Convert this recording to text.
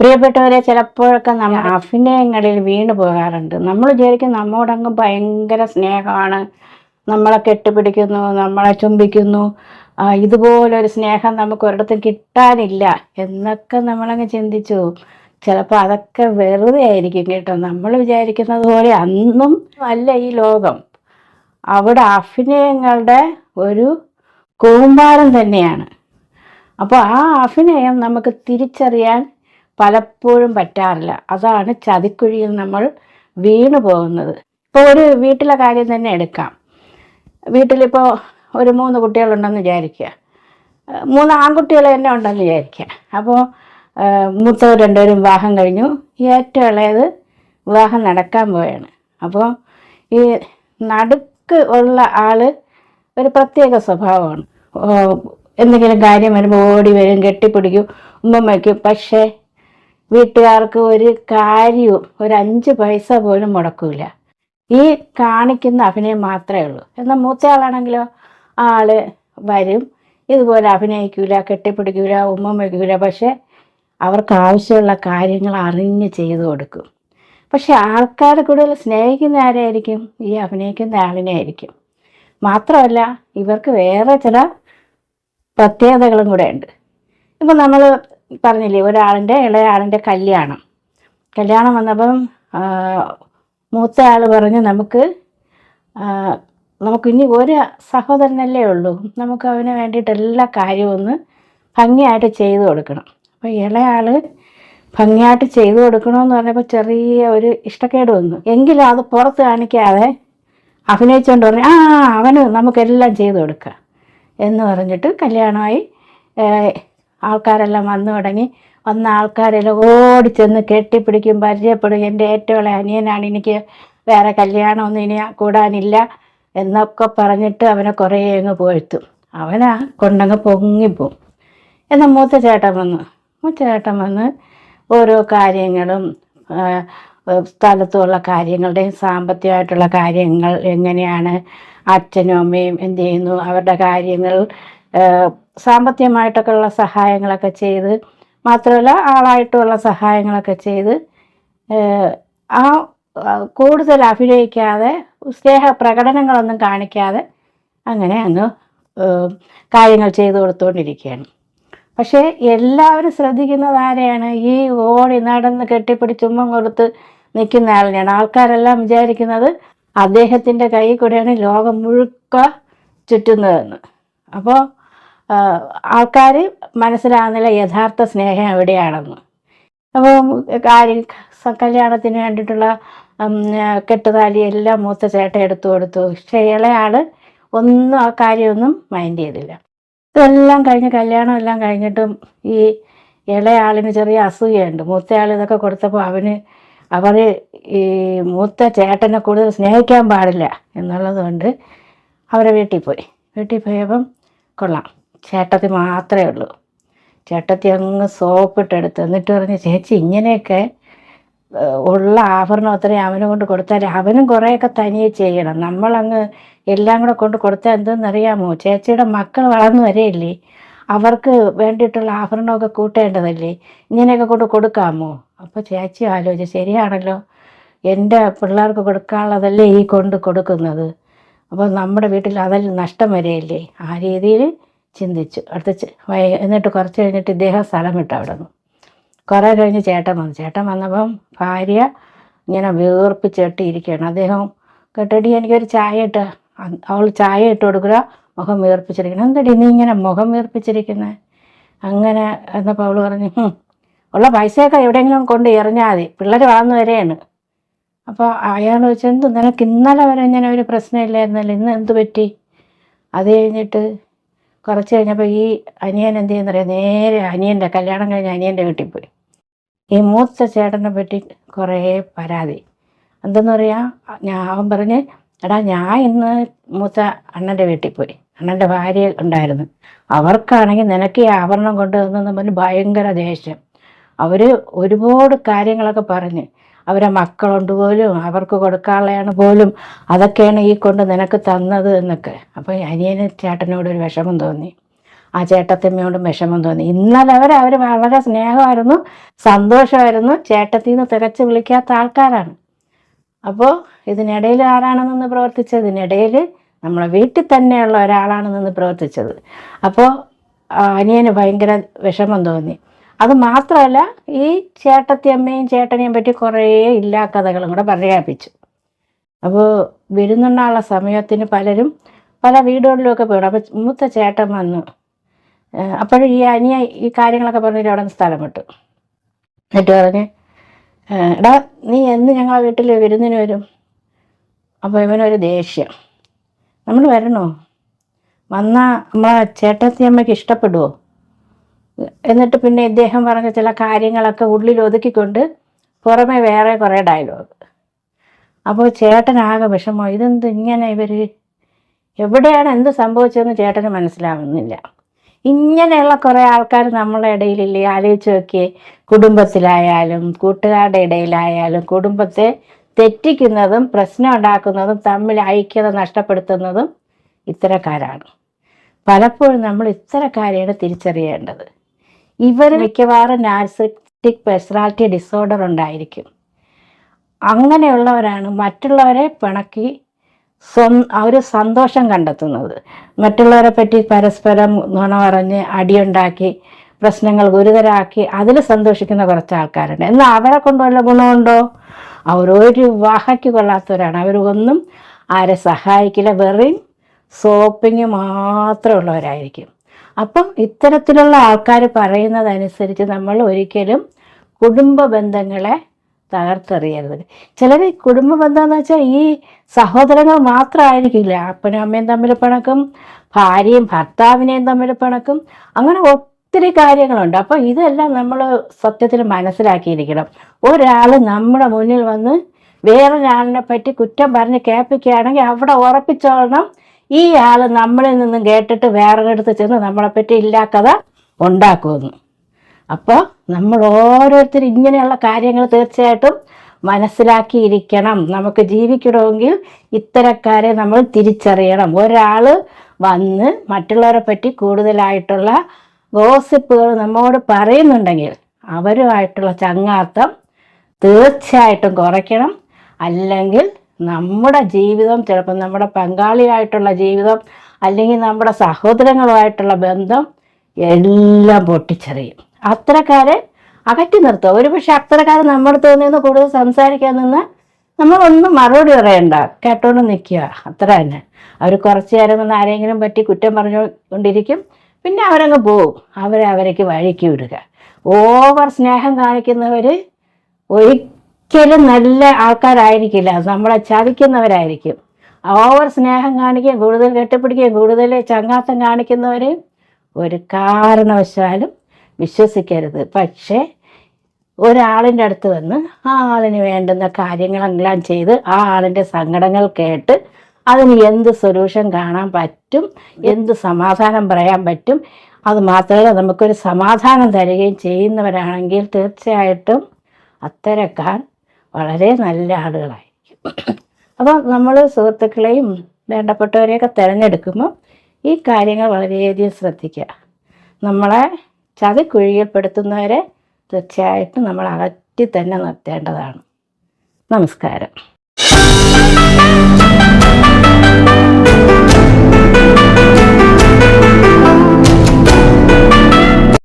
പ്രിയപ്പെട്ടവരെ ചിലപ്പോഴൊക്കെ നമ്മൾ അഭിനയങ്ങളിൽ വീണു പോകാറുണ്ട്. നമ്മൾ വിചാരിക്കും നമ്മോടങ്ങ് ഭയങ്കര സ്നേഹമാണ്. നമ്മളെ കെട്ടിപ്പിടിക്കുന്നു നമ്മളെ ചുംബിക്കുന്നു. ഇതുപോലൊരു സ്നേഹം നമുക്ക് ഒരിടത്തും കിട്ടാനില്ല എന്നൊക്കെ നമ്മളങ്ങ് ചിന്തിച്ചു. ചിലപ്പോൾ അതൊക്കെ വെറുതെ ആയിരിക്കും കേട്ടോ. നമ്മൾ വിചാരിക്കുന്നത് പോലെ അന്നും അല്ല ഈ ലോകം. അവിടെ അഭിനയങ്ങളുടെ ഒരു കൂമ്പാരം തന്നെയാണ്. അപ്പോൾ ആ അഭിനയം നമുക്ക് തിരിച്ചറിയാൻ പലപ്പോഴും പറ്റാറില്ല. അതാണ് ചതിക്കുഴിയിൽ നമ്മൾ വീണു പോകുന്നത്. ഇപ്പോൾ ഒരു വീട്ടിലെ കാര്യം തന്നെ എടുക്കാം. വീട്ടിലിപ്പോൾ ഒരു മൂന്ന് കുട്ടികളുണ്ടെന്ന് വിചാരിക്കുക. മൂന്ന് ആൺകുട്ടികൾ തന്നെ ഉണ്ടെന്ന് വിചാരിക്കുക. അപ്പോൾ മൂത്തവർ രണ്ടുപേരും വിവാഹം കഴിഞ്ഞു. ഏറ്റവും ഇളയത് വിവാഹം നടക്കാൻ പോവുകയാണ് അപ്പോൾ ഈ നടുക്ക് ഉള്ള ആൾ ഒരു പ്രത്യേക സ്വഭാവമാണ്. എന്തെങ്കിലും കാര്യം വരുമ്പോൾ ഓടി വരും കെട്ടിപ്പിടിക്കും ഉമ്മ വയ്ക്കും. പക്ഷേ വീട്ടുകാർക്ക് ഒരു കാര്യവും ഒരു അഞ്ച് പൈസ പോലും മുടക്കൂല. ഈ കാണിക്കുന്ന അഭിനയം മാത്രമേ ഉള്ളൂ. എന്നാൽ മൂത്തയാളാണെങ്കിലോ? ആൾ വരും. ഇതുപോലെ അഭിനയിക്കൂല കെട്ടിപ്പിടിക്കൂല ഉമ്മ വയ്ക്കൂല. പക്ഷേ അവർക്ക് ആവശ്യമുള്ള കാര്യങ്ങൾ അറിഞ്ഞ് ചെയ്തു കൊടുക്കും. പക്ഷെ ആൾക്കാർ കൂടുതൽ സ്നേഹിക്കുന്ന ആരായിരിക്കും? ഈ അഭിനയിക്കുന്ന ആളിനെ ആയിരിക്കും. മാത്രമല്ല ഇവർക്ക് വേറെ ചില പ്രത്യേകതകളും കൂടെ ഉണ്ട്. ഇപ്പം നമ്മൾ പറഞ്ഞില്ലേ ഒരാളിന്റെ ഇളയാളിന്റെ കല്യാണം. കല്യാണം വന്നപ്പം മൂത്ത ആൾ പറഞ്ഞു നമുക്ക് നമുക്ക് ഇനി ഒരു സഹോദരനല്ലേ ഉള്ളൂ. നമുക്ക് അവന് വേണ്ടിയിട്ട് എല്ലാ കാര്യവും ഒന്ന് ഭംഗിയായിട്ട് ചെയ്തു കൊടുക്കണം. അപ്പോൾ ഇളയാൾ ഭംഗിയായിട്ട് ചെയ്തു കൊടുക്കണമെന്ന് പറഞ്ഞപ്പോൾ ചെറിയ ഒരു ഇഷ്ടക്കേട് വന്നു. എങ്കിലും അത് പുറത്ത് കാണിക്കാതെ അഭിനയിച്ചുകൊണ്ട് പറഞ്ഞു ആ അവന് നമുക്കെല്ലാം ചെയ്തു കൊടുക്കാം എന്ന് പറഞ്ഞിട്ട് കല്യാണമായി ആൾക്കാരെല്ലാം വന്നു തുടങ്ങി. വന്ന ആൾക്കാരെല്ലാം ഓടി ചെന്ന് കെട്ടിപ്പിടിക്കും പരിചയപ്പെടും. എന്റെ ഏറ്റവും അനിയനാണ് എനിക്ക് വേറെ കല്യാണമൊന്നും ഇനി കൂടാനില്ല എന്നൊക്കെ പറഞ്ഞിട്ട് അവനെ കുറേ അങ്ങ് പോഴ്ത്തും. അവനാ കൊണ്ടങ്ങ് പൊങ്ങിപ്പോവും എന്നാൽ മൂത്ത ചേട്ടൻ വന്നു മൂത്ത ചേട്ടൻ വന്ന് ഓരോ കാര്യങ്ങളും സ്ഥലത്തുള്ള കാര്യങ്ങളുടെയും സാമ്പത്തികമായിട്ടുള്ള കാര്യങ്ങൾ എങ്ങനെയാണ് അച്ഛനും അമ്മയും എന്ത് ചെയ്യുന്നു അവരുടെ കാര്യങ്ങൾ സാമ്പത്തികമായിട്ടൊക്കെ ഉള്ള സഹായങ്ങളൊക്കെ ചെയ്ത് മാത്രമല്ല ആളായിട്ടുള്ള സഹായങ്ങളൊക്കെ ചെയ്ത് ആ കൂടുതൽ അഭിനയിക്കാതെ സ്നേഹ പ്രകടനങ്ങളൊന്നും കാണിക്കാതെ അങ്ങനെ അങ്ങ് കാര്യങ്ങൾ ചെയ്തു കൊടുത്തുകൊണ്ടിരിക്കുകയാണ്. പക്ഷേ എല്ലാവരും ശ്രദ്ധിക്കുന്നത് ആരെയാണ്? ഈ ഓടി നടന്ന് കെട്ടിപ്പിടി ചുമ്മാ കൊടുത്ത് നിൽക്കുന്ന ആളിനെയാണ്. ആൾക്കാരെല്ലാം വിചാരിക്കുന്നത് അദ്ദേഹത്തിന്റെ കൈ കൂടെയാണ് ലോകം മുഴുക്ക ചുറ്റുന്നതെന്ന്. അപ്പോൾ ആൾക്കാർ മനസ്സിലാകുന്നില്ല യഥാർത്ഥ സ്നേഹം എവിടെയാണെന്ന്. അപ്പോൾ കാര്യം കല്യാണത്തിന് വേണ്ടിയിട്ടുള്ള കെട്ടുതാലി എല്ലാം മൂത്ത ചേട്ട എടുത്തു കൊടുത്തു. പക്ഷേ ഇളയാൾ ഒന്നും ആ കാര്യമൊന്നും മൈൻഡ് ചെയ്തില്ല. ഇതെല്ലാം കഴിഞ്ഞ് കല്യാണം എല്ലാം കഴിഞ്ഞിട്ടും ഈ ഇളയാളിന് ചെറിയ അസൂയുണ്ട് മൂത്തയാൾ ഇതൊക്കെ കൊടുത്തപ്പോൾ അവന് അവർ ഈ മൂത്ത ചേട്ടനെ കൂടുതൽ സ്നേഹിക്കാൻ പാടില്ല എന്നുള്ളത് കൊണ്ട് അവരെ വീട്ടിൽ പോയി. വീട്ടിൽ പോയപ്പം കൊള്ളാം. ചേട്ടത്തി മാത്രമേ ഉള്ളൂ. ചേട്ടത്തി അങ്ങ് സോപ്പിട്ടെടുത്ത് എന്നിട്ട് പറഞ്ഞ് ചേച്ചി ഇങ്ങനെയൊക്കെ ഉള്ള ആഭരണം അത്രയും അവനെ കൊണ്ട് കൊടുത്താൽ അവനും കുറേയൊക്കെ തനിയെ ചെയ്യണം. നമ്മളങ്ങ് എല്ലാം കൂടെ കൊണ്ട് കൊടുത്താൽ എന്തെന്നറിയാമോ? ചേച്ചിയുടെ മക്കൾ വളർന്നു വരെയില്ലേ? അവർക്ക് വേണ്ടിയിട്ടുള്ള ആഭരണമൊക്കെ കൂട്ടേണ്ടതല്ലേ? ഇങ്ങനെയൊക്കെ കൊണ്ട് കൊടുക്കാമോ? അപ്പോൾ ചേച്ചി ആലോചിച്ച് ശരിയാണല്ലോ. എന്റെ പിള്ളേർക്ക് കൊടുക്കാനുള്ളതല്ലേ ഈ കൊണ്ട് കൊടുക്കുന്നത്? അപ്പോൾ നമ്മുടെ വീട്ടിൽ അതെല്ലാം നഷ്ടം വരെയില്ലേ? ആ രീതിയിൽ ചിന്തിച്ചു. അടുത്ത വൈ- എന്നിട്ട് കുറച്ച് കഴിഞ്ഞിട്ട് ഇദ്ദേഹം സ്ഥലം വിട്ടു അവിടെ നിന്ന് കുറേ കഴിഞ്ഞ് ചേട്ടൻ വന്നു. ചേട്ടൻ വന്നപ്പം ഭാര്യ ഇങ്ങനെ വീർപ്പിച്ചിട്ട് ഇരിക്കുകയാണ് അദ്ദേഹം കേട്ടടി എനിക്കൊരു ചായ ഇട്ട് അവൾ ചായ ഇട്ട് കൊടുക്കുക മുഖം വീർപ്പിച്ചിരിക്കണം എന്തടി നീ ഇങ്ങനെ മുഖം വീർപ്പിച്ചിരിക്കുന്നത് അങ്ങനെ എന്നപ്പോൾ അവൾ പറഞ്ഞു ഉള്ള പൈസയൊക്കെ എവിടെയെങ്കിലും കൊണ്ട് എറിഞ്ഞാൽ മതി. പിള്ളേർ വളർന്നു വരെയാണ്. അപ്പോൾ അയാൾ വെച്ച് എന്ത്? നിനക്ക് ഇന്നലെ വരെ ഇങ്ങനെ ഒരു പ്രശ്നമില്ലായിരുന്നല്ലോ? ഇന്ന് എന്ത് പറ്റി? അത് കഴിഞ്ഞിട്ട് കുറച്ച് കഴിഞ്ഞപ്പോൾ ഈ അനിയൻ എന്ത് ചെയ്യുന്നറിയാം നേരെ അനിയന്റെ കല്യാണം കഴിഞ്ഞ അനിയന്റെ വീട്ടിൽ പോയി. ഈ മൂത്ത ചേട്ടനെ പറ്റി കുറേ പരാതി. എന്തെന്ന് പറയാ? ഞാൻ അവൻ പറഞ്ഞ് എടാ ഞാൻ ഇന്ന് മൂത്ത അണ്ണന്റെ വീട്ടിൽ പോയി. അണ്ണന്റെ ഭാര്യ ഉണ്ടായിരുന്നു. അവർക്കാണെങ്കിൽ നിനക്ക് ഈ ആഭരണം കൊണ്ടുവന്നെന്ന് പറഞ്ഞ് ഭയങ്കര ദേഷ്യം. അവർ ഒരുപാട് കാര്യങ്ങളൊക്കെ പറഞ്ഞ്. അവരെ മക്കളുണ്ട് പോലും അവർക്ക് കൊടുക്കാനുള്ളതാണ് പോലും അതൊക്കെയാണ് ഈ കൊണ്ട് നിനക്ക് തന്നത് എന്നൊക്കെ. അപ്പോൾ അനിയന് ചേട്ടനോട് ഒരു വിഷമം തോന്നി. ആ ചേട്ടത്തിമ്മയോടും വിഷമം തോന്നി. ഇന്നലെ വരെ അവർ വളരെ സ്നേഹമായിരുന്നു സന്തോഷമായിരുന്നു. ചേട്ടത്തിൽ നിന്ന് തികച്ച് വിളിക്കാത്ത ആൾക്കാരാണ്. അപ്പോൾ ഇതിനിടയിൽ ആരാണ് നിന്ന് പ്രവർത്തിച്ചത്? ഇതിനിടയിൽ നമ്മളെ വീട്ടിൽ തന്നെയുള്ള ഒരാളാണ് നിന്ന് പ്രവർത്തിച്ചത്. അപ്പോൾ അനിയന് ഭയങ്കര വിഷമം തോന്നി. അത് മാത്രമല്ല ഈ ചേട്ടത്തിയമ്മയും ചേട്ടനെയും പറ്റി കുറേ ഇല്ലാ കഥകളും കൂടെ പറയാപ്പിച്ചു അപ്പോൾ വിരുന്നുണ്ണാനുള്ള സമയത്തിന് പലരും പല വീടുകളിലുമൊക്കെ പോയി. അപ്പോൾ മൂത്ത ചേട്ടൻ വന്നു. അപ്പോഴും ഈ അനിയ ഈ കാര്യങ്ങളൊക്കെ പറഞ്ഞിട്ട് അവിടെ നിന്ന് സ്ഥലം വിട്ടു. എന്നിട്ട് പറഞ്ഞ് എടാ നീ എന്ന് ഞങ്ങളെ വീട്ടിൽ വിരുന്നിന് വരും? അപ്പോൾ ഇവനൊരു ദേഷ്യം. നമ്മൾ വരണോ? വന്നാൽ നമ്മളെ ചേട്ടത്തി അമ്മയ്ക്ക് ഇഷ്ടപ്പെടുമോ എന്നിട്ട് പിന്നെ ഇദ്ദേഹം പറഞ്ഞ ചില കാര്യങ്ങളൊക്കെ ഉള്ളിൽ ഒതുക്കിക്കൊണ്ട് പുറമെ വേറെ കുറേ ഡയലോഗ് അപ്പോൾ ചേട്ടനാകെ വിഷമോ ഇതെന്ത് ഇങ്ങനെ ഇവർ എവിടെയാണ് എന്ത് സംഭവിച്ചതെന്ന് ചേട്ടന് മനസ്സിലാവുന്നില്ല. ഇങ്ങനെയുള്ള കുറേ ആൾക്കാർ നമ്മളെ ഇടയിലില്ലേ ആലോചിച്ച് നോക്കിയേ. കുടുംബത്തിലായാലും കൂട്ടുകാരുടെ ഇടയിലായാലും കുടുംബത്തെ തെറ്റിക്കുന്നതും പ്രശ്നം ഉണ്ടാക്കുന്നതും തമ്മിൽ ഐക്യത നഷ്ടപ്പെടുത്തുന്നതും ഇത്തരക്കാരാണ്. പലപ്പോഴും നമ്മൾ ഇത്തരക്കാരെയാണ് തിരിച്ചറിയേണ്ടത്. ഇവർ മിക്കവാറും നാർസിറ്റിക് പേഴ്സണാലിറ്റി ഡിസോർഡർ ഉണ്ടായിരിക്കും. അങ്ങനെയുള്ളവരാണ് മറ്റുള്ളവരെ പിണക്കി സ്വന്ത ഒരു സന്തോഷം കണ്ടെത്തുന്നത്. മറ്റുള്ളവരെ പറ്റി പരസ്പരം നുണ പറഞ്ഞ് അടിയുണ്ടാക്കി പ്രശ്നങ്ങൾ ഗുരുതരാക്കി അതിൽ സന്തോഷിക്കുന്ന കുറച്ച് ആൾക്കാരുണ്ട്. എന്നാൽ അവരെ കൊണ്ട് വല്ല ഗുണമുണ്ടോ അവരൊരു വഹയ്ക്ക് കൊള്ളാത്തവരാണ്. അവരൊന്നും ആരെ സഹായിക്കില്ല. വെറും സോപ്പിങ് മാത്രമുള്ളവരായിരിക്കും. അപ്പം ഇത്തരത്തിലുള്ള ആൾക്കാർ പറയുന്നതനുസരിച്ച് നമ്മൾ ഒരിക്കലും കുടുംബ ബന്ധങ്ങളെ തകർത്തെറിയരുത്. ചിലർ കുടുംബ ബന്ധം എന്ന് വെച്ചാൽ ഈ സഹോദരങ്ങൾ മാത്രമായിരിക്കില്ല. അപ്പനും അമ്മയും തമ്മിൽ പിണക്കും ഭാര്യയും ഭർത്താവിനെയും തമ്മിൽ പിണക്കും അങ്ങനെ ഒത്തിരി കാര്യങ്ങളുണ്ട്. അപ്പോൾ ഇതെല്ലാം നമ്മൾ സത്യത്തിൽ മനസ്സിലാക്കിയിരിക്കണം. ഒരാൾ നമ്മുടെ മുന്നിൽ വന്ന് വേറൊരാളിനെ പറ്റി കുറ്റം പറഞ്ഞ് കേൾപ്പിക്കുകയാണെങ്കിൽ അവിടെ ഉറപ്പിച്ചോളണം. ഈ ആൾ നമ്മളിൽ നിന്നും കേട്ടിട്ട് വേറൊരിടത്ത് ചെന്ന് നമ്മളെപ്പറ്റി ഇല്ലാക്കഥ ഉണ്ടാക്കുമെന്ന്. അപ്പോൾ നമ്മൾ ഓരോരുത്തരും ഇങ്ങനെയുള്ള കാര്യങ്ങൾ തീർച്ചയായിട്ടും മനസ്സിലാക്കിയിരിക്കണം. നമുക്ക് ജീവിക്കണമെങ്കിൽ ഇത്തരക്കാരെ നമ്മൾ തിരിച്ചറിയണം. ഒരാൾ വന്ന് മറ്റുള്ളവരെ പറ്റി കൂടുതലായിട്ടുള്ള ഗോസിപ്പുകൾ നമ്മോട് പറയുന്നുണ്ടെങ്കിൽ അവരുമായിട്ടുള്ള ചങ്ങാത്തം തീർച്ചയായിട്ടും കുറയ്ക്കണം. അല്ലെങ്കിൽ നമ്മുടെ ജീവിതം ചിലപ്പോൾ നമ്മുടെ പങ്കാളിയായിട്ടുള്ള ജീവിതം അല്ലെങ്കിൽ നമ്മുടെ സഹോദരങ്ങളുമായിട്ടുള്ള ബന്ധം എല്ലാം പൊട്ടിച്ചെറിയും. അത്തരക്കാരെ അകറ്റി നിർത്തുക. ഒരുപക്ഷെ അത്തരക്കാരെ നമ്മുടെ തോന്നിയെന്ന് കൂടുതൽ സംസാരിക്കാൻ നിന്ന് നമ്മളൊന്നും മറുപടി പറയണ്ട. കേട്ടോണ്ട് നിൽക്കുക അത്ര തന്നെ. അവർ കുറച്ച് നേരം ഒന്ന് ആരെങ്കിലും പറ്റി കുറ്റം പറഞ്ഞുകൊണ്ടിരിക്കും. പിന്നെ അവരങ്ങ് പോവും. അവരെ അവരേക്ക് വഴിക്ക് വിടുക. ഓവർ സ്നേഹം കാണിക്കുന്നവർ ഒരിക്കലും നല്ല ആൾക്കാരായിരിക്കില്ല. നമ്മളെ ചതിക്കുന്നവരായിരിക്കും. ഓവർ സ്നേഹം കാണിക്കുകയും കൂടുതൽ കെട്ടിപ്പിടിക്കുകയും കൂടുതൽ ചങ്ങാത്തം കാണിക്കുന്നവരെയും ഒരു കാരണവശാലും വിശ്വസിക്കരുത്. പക്ഷേ ഒരാളിന്റെ അടുത്ത് വന്ന് ആ ആളിന് വേണ്ടുന്ന കാര്യങ്ങളെല്ലാം ചെയ്ത് ആ ആളിന്റെ സങ്കടങ്ങൾ കേട്ട് അതിന് എന്ത് സൊല്യൂഷൻ കാണാൻ പറ്റും എന്ത് സമാധാനം പറയാൻ പറ്റും അത് മാത്രമല്ല നമുക്കൊരു സമാധാനം തരികയും ചെയ്യുന്നവരാണെങ്കിൽ തീർച്ചയായിട്ടും അത്തരക്കാർ വളരെ നല്ല ആളുകളായിരിക്കും. അപ്പോൾ നമ്മൾ സുഹൃത്തുക്കളെയും വേണ്ടപ്പെട്ടവരെയൊക്കെ തിരഞ്ഞെടുക്കുമ്പോൾ ഈ കാര്യങ്ങൾ വളരെയധികം ശ്രദ്ധിക്കുക. നമ്മളെ ചതിക്കുഴിയിൽപ്പെടുത്തുന്നവരെ തീർച്ചയായിട്ടും നമ്മൾ അകറ്റി തന്നെ നിർത്തേണ്ടതാണ്. നമസ്കാരം.